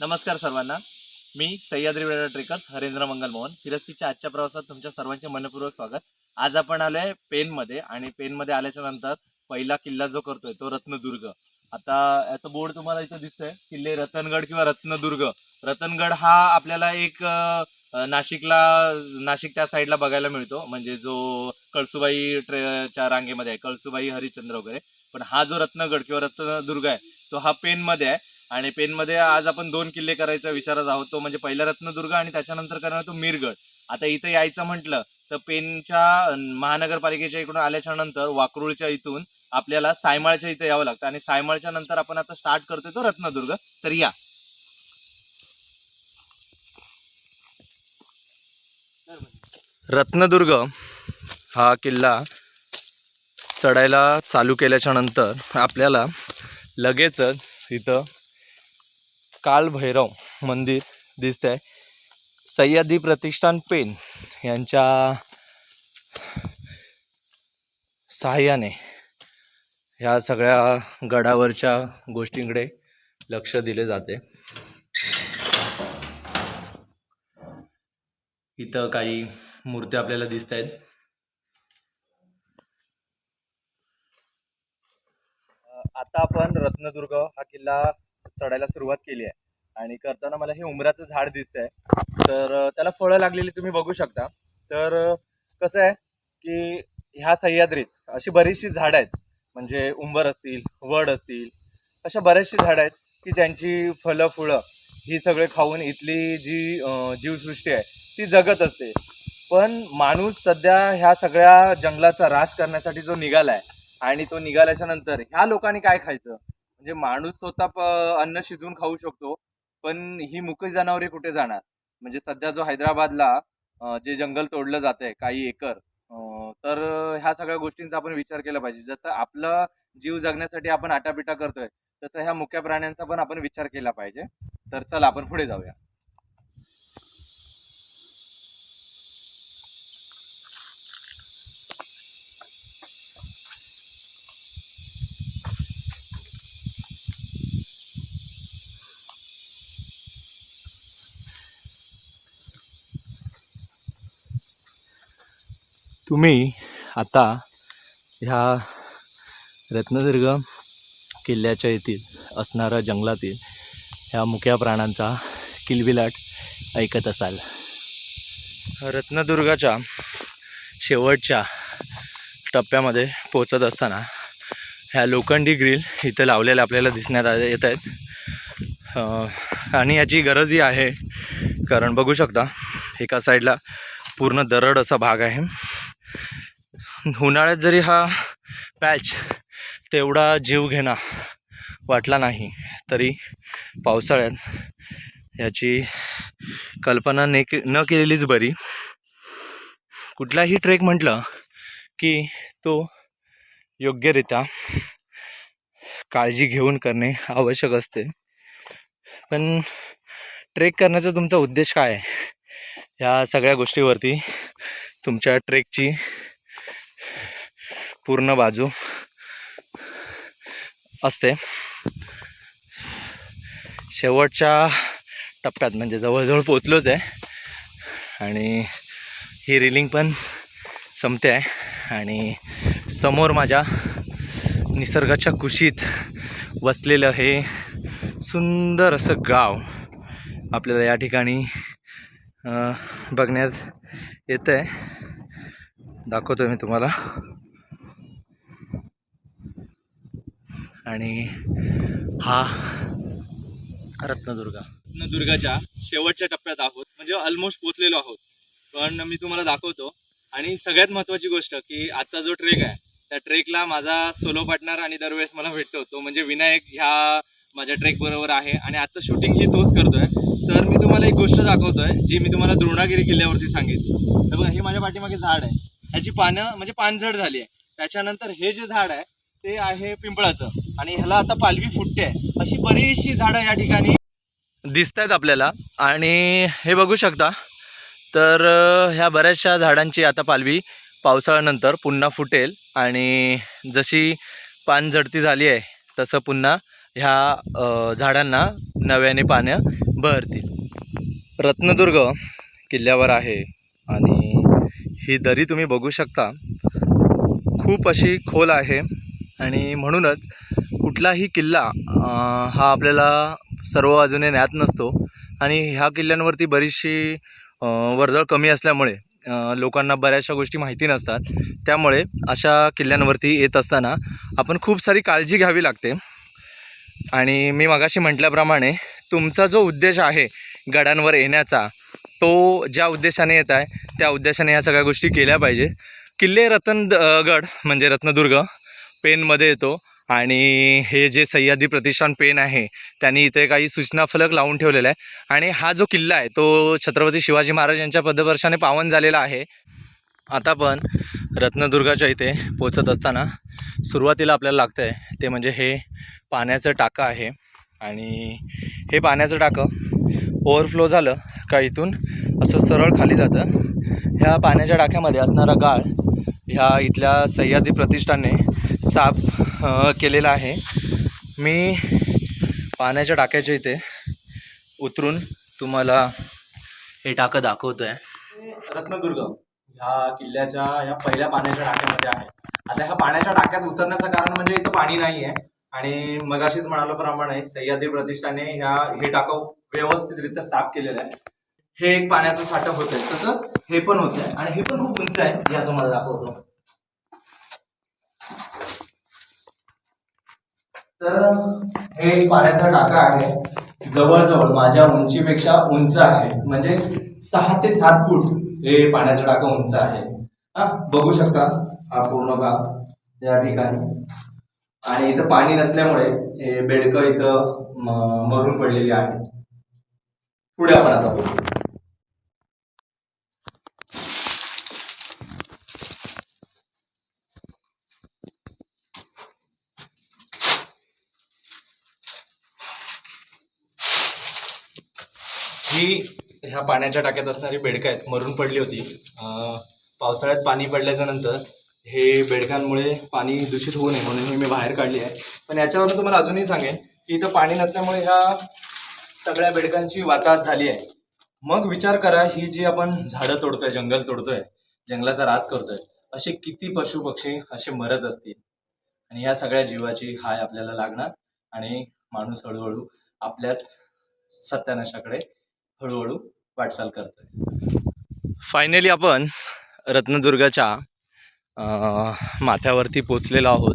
नमस्कार सर्वांना. मी सह्याद्री वेळा ट्रेकर्स हरेंद्र मंगल मोहन. फिरस्तीच्या आजच्या प्रवासात तुमच्या सर्वांचे मनपूर्वक स्वागत. आज आपण आलोय पेनमध्ये आणि पेनमध्ये आल्याच्यानंतर पहिला किल्ला जो करतोय तो रत्नदुर्ग. आता याचा बोर्ड तुम्हाला इथं दिसतोय. किल्ले रतनगड किंवा रत्नदुर्ग. रतनगड हा आपल्याला एक नाशिकला नाशिक त्या साईडला बघायला मिळतो. म्हणजे जो कळसुबाई ट्रे च्या रांगेमध्ये आहे. कळसुबाई हरिश्चंद्र वगैरे. पण हा जो रत्नगड किंवा रत्नदुर्ग आहे तो हा पेनमध्ये आहे. आणि पेनमध्ये आज आपण दोन किल्ले करायचा विचारच आहोत. तो म्हणजे पहिला रत्नदुर्ग आणि त्याच्यानंतर करणार तो मिरगड. आता इथं यायचं म्हटलं तर पेनच्या महानगरपालिकेच्या इकडून आल्याच्यानंतर वाकरूळच्या इथून आपल्याला सायमाळच्या इथं यावं लागतं. आणि सायमाळच्या नंतर आपण आता स्टार्ट करतोय तो रत्नदुर्ग. तर या. रत्नदुर्ग हा किल्ला चढायला चालू केल्याच्यानंतर आपल्याला लगेचच इथं कालभैरव मंदिर दिसतंय. सह्याद्री प्रतिष्ठान पेन यांच्या सहाय्याने ह्या सगळ्या गडावरच्या गोष्टींकडे लक्ष दिले जाते. इथं काही मूर्त्या आपल्याला दिसत आहेत आता आपण रत्नदुर्ग हा किल्ला चढायला सुरुवात केली आहे. आणि करताना मला हे उमराचं झाड दिसतंय. तर त्याला फळं लागलेली तुम्ही बघू शकता. तर कसं आहे की ह्या सह्याद्रीत अशी बरीचशी झाडं आहेत. म्हणजे उंबर असतील वड असतील अशा बऱ्याचशी झाडं आहेत की ज्यांची फळं फुळं ही सगळे खाऊन इथली जी जीवसृष्टी आहे ती जगत असते. पण माणूस सध्या ह्या सगळ्या जंगलाचा रास करण्यासाठी जो निघालाय आणि तो निघाल्याच्या नंतर ह्या लोकांनी काय खायचं? म्हणजे माणूस स्वतः अन्न शिजवून खाऊ शकतो पण ही मुकई जनावरे कुठे जाणार? म्हणजे सध्या जो हैदराबादला जे जंगल तोडलं जात आहे काही एकर तर ह्या सगळ्या गोष्टींचा आपण विचार केला पाहिजे. जसं आपला जीव जगण्यासाठी आपण आटापिटा करतोय तसं ह्या मुक्या प्राण्यांचा पण आपण विचार केला पाहिजे. तर चला आपण पुढे जाऊया. तुम्ही आता ह्या रत्नदुर्ग किल्ल्याच्या येथील असणाऱ्या जंगलातील ह्या मुक्या प्राण्यांचा किलबिलाट ऐकत असाल. रत्नदुर्गाच्या शेवटच्या टप्प्यामध्ये पोचत असताना ह्या लोखंडी ग्रिल इथं लावलेल्या आपल्याला दिसण्यात आ- येत आहेत. आणि याची गरजही आहे. कारण बघू शकता एका साईडला पूर्ण दरड असा भाग आहे. उन्हाळ्यात जरी हा पॅच तेवढा जीव घेणा वाटला नाही तरी पावसाळ्यात याची कल्पना ने न केलेलीच बरी. कुठलाही ट्रेक म्हटलं की तो योग्यरित्या काळजी घेऊन करणे आवश्यक असते. पण ट्रेक करण्याचा तुमचा उद्देश काय? आहे ह्या सगळ्या गोष्टीवरती तुमच्या ट्रेकची पूर्ण बाजू असते. शेवटच्या टप्प्यात म्हणजे जवळजवळ पोचलोच आहे. आणि ही रिलिंग पण संपते आहे. आणि समोर माझ्या निसर्गाच्या कुशीत वसलेलं हे सुंदर असं गाव आपल्याला या ठिकाणी बघण्यात येतं आहे दाखवतो मी तुम्हाला. आणि हा रत्नदुर्ग. रत्नदुर्गाच्या शेवटच्या टप्प्यात आहोत. म्हणजे ऑलमोस्ट पोचलेलो आहोत. पण मी तुम्हाला दाखवतो. आणि सगळ्यात महत्त्वाची गोष्ट की आजचा जो ट्रेक आहे त्या ट्रेकला माझा सोलो पार्टनर आणि दरवेळेस मला भेटतो. तो म्हणजे विनायक ह्या माझ्या ट्रेक बरोबर आहे. आणि आजचं शूटिंग ही तोच करतोय. तर मी तुम्हाला एक गोष्ट दाखवतोय जी मी तुम्हाला द्रोणागिरी किल्ल्यावरती सांगितली. तर बघा हे माझ्या पाठीमागे झाड आहे. ह्याची पानं म्हणजे पानझड झाली आहे. त्याच्यानंतर हे जे झाड आहे ते आहे पिंपळाचं. आणि ह्याला आता पालवी फुटते आहे. अशी बरीचशी झाडं या ठिकाणी दिसत आहेत आपल्याला. आणि हे बघू शकता. तर ह्या बऱ्याचशा झाडांची आता पालवी पावसाळ्यानंतर पुन्हा फुटेल. आणि जशी पानझडती झाली आहे तसं पुन्हा ह्या झाडांना नव्याने पानं भरतील. रत्नदुर्ग किल्ल्यावर आहे. आणि ही दरी तुम्ही बघू शकता. खूप अशी खोल आहे. आणि म्हणूनच कुठलाही किल्ला हा आपल्याला सर्व बाजूने ज्ञात नसतो. आणि ह्या किल्ल्यांवरती बरीचशी वर्दळ कमी असल्यामुळे लोकांना बऱ्याचशा गोष्टी माहिती नसतात. त्यामुळे अशा किल्ल्यांवरती येत असताना आपण खूप सारी काळजी घ्यावी लागते. आणि मी मगाशी म्हटल्याप्रमाणे तुमचा जो उद्देश आहे गडांवर येण्याचा तो ज्या उद्देशाने येत आहे त्या उद्देशाने ह्या सगळ्या गोष्टी केल्या पाहिजे. किल्ले रतन द- गड म्हणजे रत्नदुर्ग पेनमध्ये येतो आणि हे जे सह्याद्री प्रतिष्ठान पेन आहे त्यांनी इथे काही सूचना फलक लावून ठेवलेला आहे आणि हा जो किल्ला आहे तो छत्रपती शिवाजी महाराज यांच्या पदवर्षाने पावन झालेला आहे. आता पण रत्नदुर्गाच्या इथे पोचत असताना सुरुवातीला आपल्याला लागतं आहे ते म्हणजे हे पाण्याचं टाकं आहे. आणि हे पाण्याचं टाकं ओव्हरफ्लो झालं का इथून असं सरळ खाली जातं. ह्या पाण्याच्या टाक्यामध्ये असणारा गाळ ह्या इथल्या सह्याद्री प्रतिष्ठानने साफ केलेला आहे. मी पाण्याच्या टाक्याच्या इथे उतरून तुम्हाला हे टाकं दाखवतो आहे रत्नदुर्ग ह्या किल्ल्याच्या ह्या पहिल्या पाण्याच्या टाक्यामध्ये आहे. आता ह्या पाण्याच्या टाक्यात उतरण्याचं कारण म्हणजे इथं पाणी नाही आहे आणि मगाशीच म्हणाल्याप्रमाणे सह्याद्री प्रतिष्ठाने ह्या हे टाकं व्यवस्थितरित्या साफ केलेलं आहे. हे एक पाण्याचं साठं होत तसं हे पण होत आहे आणि हे पण खूप उंच आहे. या तुम्हाला दाखवतो. तर हे एक पाण्याचा टाका आहे. जवळजवळ माझ्या उंचीपेक्षा उंच आहे. म्हणजे सहा ते सात फूट हे पाण्याचा टाका उंच आहे. हा बघू शकता हा पूर्ण भाग या ठिकाणी. आणि इथं पाणी नसल्यामुळे हे बेडकं इथं मरून पडलेली आहे पुढे आपण आता बोलू ही ह्या पाण्याच्या टाक्यात असणारी बेडकं आहेत मरून पडली होती. पावसाळ्यात पाणी पडल्याच्या नंतर हे बेडकांमुळे पाणी दूषित होऊ नये म्हणून ही मी बाहेर काढली आहे. पण याच्यावरून तुम्हाला अजूनही सांगेन की इथं पाणी नसल्यामुळे ह्या सगळ्या बेडकांची वाताहत झाली आहे. मग विचार करा ही जी आपण झाडं तोडतोय जंगल तोडतोय जंगलाचा रास करतोय असे किती पशु पक्षी असे मरत असतील? आणि ह्या सगळ्या जीवाची हाय आपल्याला लागणार आणि माणूस हळूहळू आपल्याच सत्यानाशाकडे हळूहळू वाटचाल करतोय. फायनली आपण रत्नदुर्गाच्या माथ्यावरती पोचलेलो आहोत.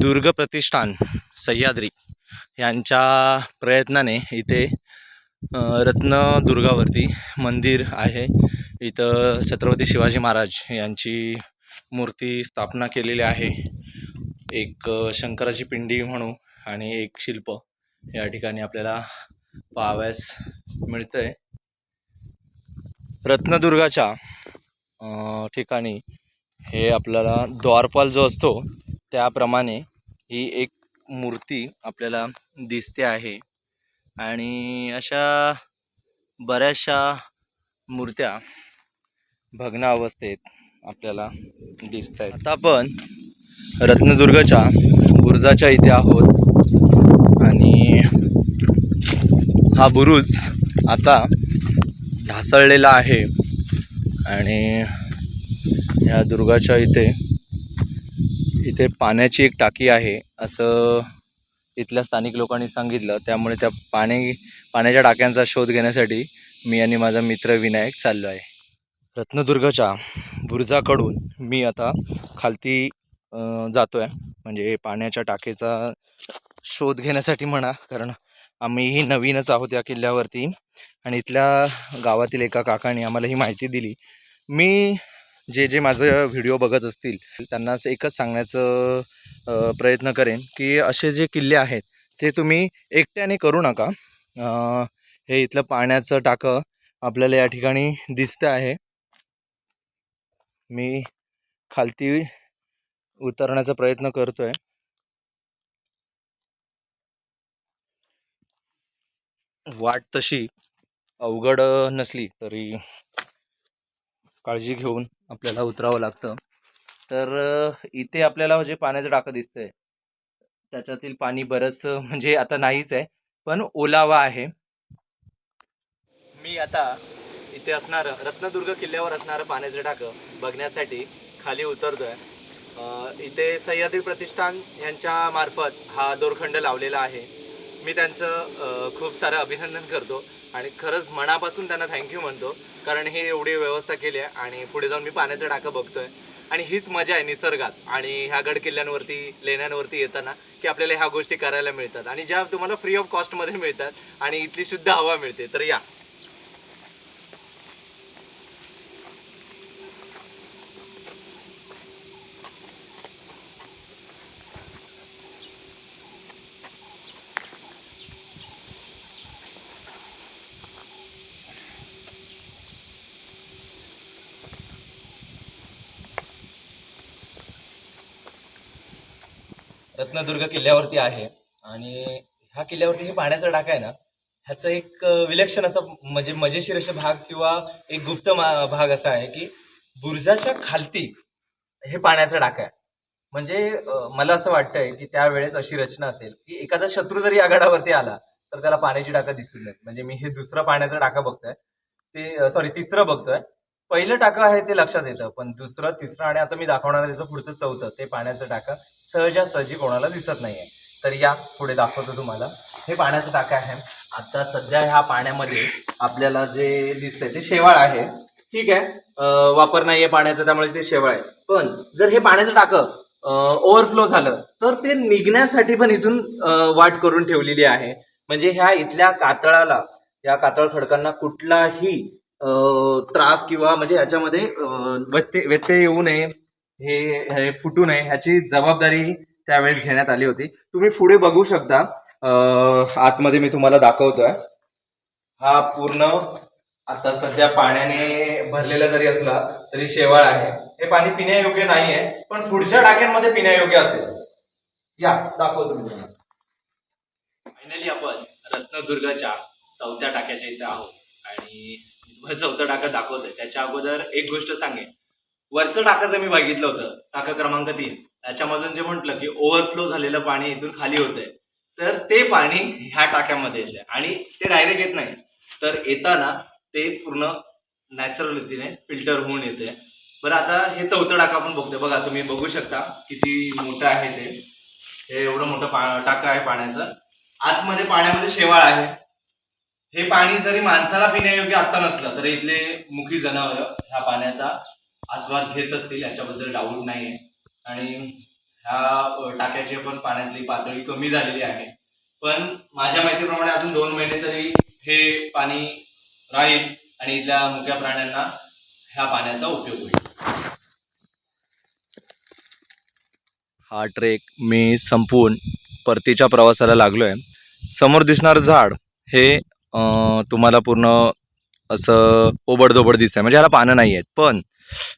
दुर्ग प्रतिष्ठान सह्याद्री यांच्या प्रयत्नाने इथे रत्नदुर्गावरती मंदिर आहे. इथं छत्रपती शिवाजी महाराज यांची मूर्ती स्थापना केलेली आहे. एक शंकराची पिंडी म्हणू आणि एक शिल्प या ठिकाणी आपल्याला पाहावयास मिळतंय. रत्नदुर्गाच्या ठिकाणी हे आपल्याला द्वारपाल जो असतो त्याप्रमाणे ही एक मूर्ती आपल्याला दिसते आहे. आणि अशा बऱ्याचशा मूर्त्या भग्ना अवस्थेत आपल्याला दिसत आहेत आता आपण रत्नदुर्गच्या बुर्जाच्या इथे आहोत. आणि हा बुरुज आता ढासळलेला आहे. आणि या दुर्गाच्या इथे इथे पाण्याची एक टाकी आहे असं इथल्या स्थानिक लोकांनी सांगितलं. त्यामुळे त्या पाणी पाण्याच्या टाक्यांचा शोध घेण्यासाठी मी आणि माझा मित्र विनायक चाललो आहे. रत्नदुर्गाच्या बुरुजाकडून मी आता खालती जातो आहे म्हणजे पाण्याच्या टाकेचा शोध घेण्यासाठी म्हणा कारण आम्हीही नवीनच आहोत या किल्ल्यावरती. आणि इथल्या गावातील एका काकाने आम्हाला ही माहिती दिली. मी जे जे माझं व्हिडिओ बघत असतील त्यांना एकच सांगण्याचं प्रयत्न करेन की असे जे किल्ले आहेत ते तुम्ही एकट्याने करू नका. हे इथलं पाण्याचं टाकं आपल्याला या ठिकाणी दिसतं आहे. मी खालती उतरण्याचा प्रयत्न करतो आहे वाट तशी अवघड नसली तरी काळजी घेऊन आपल्याला उतरावं लागतं. तर इथे आपल्याला जे पाण्याचं टाकं दिसतंय त्याच्यातील पाणी बरंच म्हणजे आता नाहीच आहे पण ओलावा आहे. मी आता इथे असणारं रत्नदुर्ग किल्ल्यावर असणारं पाण्याचं टाकं बघण्यासाठी खाली उतरतोय. इथे सह्याद्री प्रतिष्ठान यांच्या मार्फत हा दोरखंड लावलेला आहे. मी त्यांचं खूप सारं अभिनंदन करतो आणि खरंच मनापासून त्यांना थँक्यू म्हणतो कारण ही एवढी व्यवस्था केली आहे आणि पुढे जाऊन मी पाण्याचं टाकं बघतोय. आणि हीच मजा आहे निसर्गात आणि ह्या गड किल्ल्यांवरती लेण्यांवरती येताना की आपल्याला ह्या गोष्टी करायला मिळतात. आणि ज्या तुम्हाला फ्री ऑफ कॉस्टमध्ये मिळतात आणि इथली शुद्ध हवा मिळते तर या. रत्नदुर्ग किल्ल्यावरती आहे. आणि ह्या किल्ल्यावरती हे पाण्याचा डाका आहे ना ह्याचं एक विलक्षण असं म्हणजे मजेशीर असे भाग किंवा एक गुप्त भाग असा आहे की बुर्जाच्या खालती हे पाण्याचा डाका आहे. म्हणजे मला असं वाटतंय की त्यावेळेस अशी रचना असेल की एखादा शत्रू जरी आघाडावरती आला तर त्याला पाण्याची टाका दिसून नाही म्हणजे मी हे दुसरं पाण्याचा टाका बघतोय. ते सॉरी तिसरं बघतोय. पहिलं टाकं आहे ते लक्षात येतं पण दुसरं तिसरं आणि आता मी दाखवणार आहे त्याचं पुढचं चौथं ते पाण्याचं टाकं सहजासहजी कोणाला दिसत नाही आहे तर या पुढे दाखवतो तुम्हाला. हे पाण्याचं टाकं आहे. आता सध्या ह्या पाण्यामध्ये आपल्याला जे दिसतंय ते शेवाळ आहे. ठीक आहे? वापर वापर नाहीये पाण्याचं त्यामुळे ते शेवाळ आहे. पण जर हे पाण्याचं टाकं ओव्हरफ्लो झालं तर ते निघण्यासाठी पण इथून वाट करून ठेवलेली आहे. म्हणजे ह्या इथल्या कातळाला या कातळ खडकांना कुठलाही त्रास किंवा म्हणजे ह्याच्यामध्ये व्यत्यय व्यत्यय येऊ नये. हे हे फुटू नये ह्याची जबाबदारी त्यावेळेस घेण्यात आली होती. तुम्ही पुढे बघू शकता. आतमध्ये मी तुम्हाला दाखवतोय. हा पूर्ण आता सध्या पाण्याने भरलेला जरी असला तरी शेवाळ आहे. हे पाणी पिण्यायोग्य नाहीये पण पुढच्या टाक्यांमध्ये पिण्यायोग्य असेल. या दाखवतो मी तुम्हाला. फायनली आपण रत्नदुर्गाच्या चौथ्या टाक्याच्या इथे आहोत. आणि चौथा टाका दाखवतोय. त्याच्या अगोदर एक गोष्ट सांगेन. वरचं टाका जर मी बघितलं होतं टाका क्रमांक तीन. त्याच्यामधून जे म्हटलं की ओव्हरफ्लो झालेलं पाणी इथून खाली होतंय. तर ते पाणी ह्या टाक्यामध्ये येते आणि ते डायरेक्ट येत नाही. तर येताना ते पूर्ण नॅचरल रीतीने फिल्टर होऊन येते बरं आता हे चौथं टाका आपण बघतोय. बघा तुम्ही बघू शकता किती मोठं आहे ते. हे एवढं मोठं पा टाकं आहे पाण्याचं. आतमध्ये पाण्यामध्ये शेवाळ आहे. हे पाणी जरी माणसाला पिण्यायोग्य आता नसलं तर इथले मुखी जनावर ह्या पाण्याचा आस्वाद घेत असतील याच्याबद्दल डाऊट नाहीये. आणि ह्या टाक्याची पण पाण्याची पातळी कमी झालेली आहे. पण माझ्या माहितीप्रमाणे अजून दोन महिने तरी हे पाणी राहील आणि इथल्या मुक्या प्राण्यांना ह्या पाण्याचा उपयोग होईल. हा ट्रेक मी संपवून परतीच्या प्रवासाला लागलोय. समोर दिसणारं झाड हे तुम्हाला पूर्ण असं ओबडधोबड दिसतंय. म्हणजे ह्याला पानं नाही आहेत पण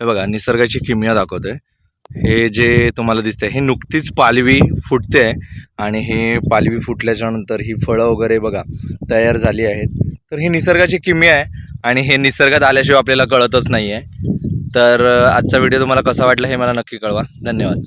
हे बघा निसर्गाची किमया दाखवते हे जे तुम्हाला दिसते हे नुकतीच पालवी फुटते आणि हे पालवी फुटल्याच्यानंतर ही फळं वगैरे बघा तयार झाली आहेत. तर ही निसर्गाची किमया आहे आणि हे निसर्गात आल्याशिवाय आपल्याला कळतच नाही आहे तर आजचा व्हिडिओ तुम्हाला कसा वाटला हे मला नक्की कळवा. धन्यवाद.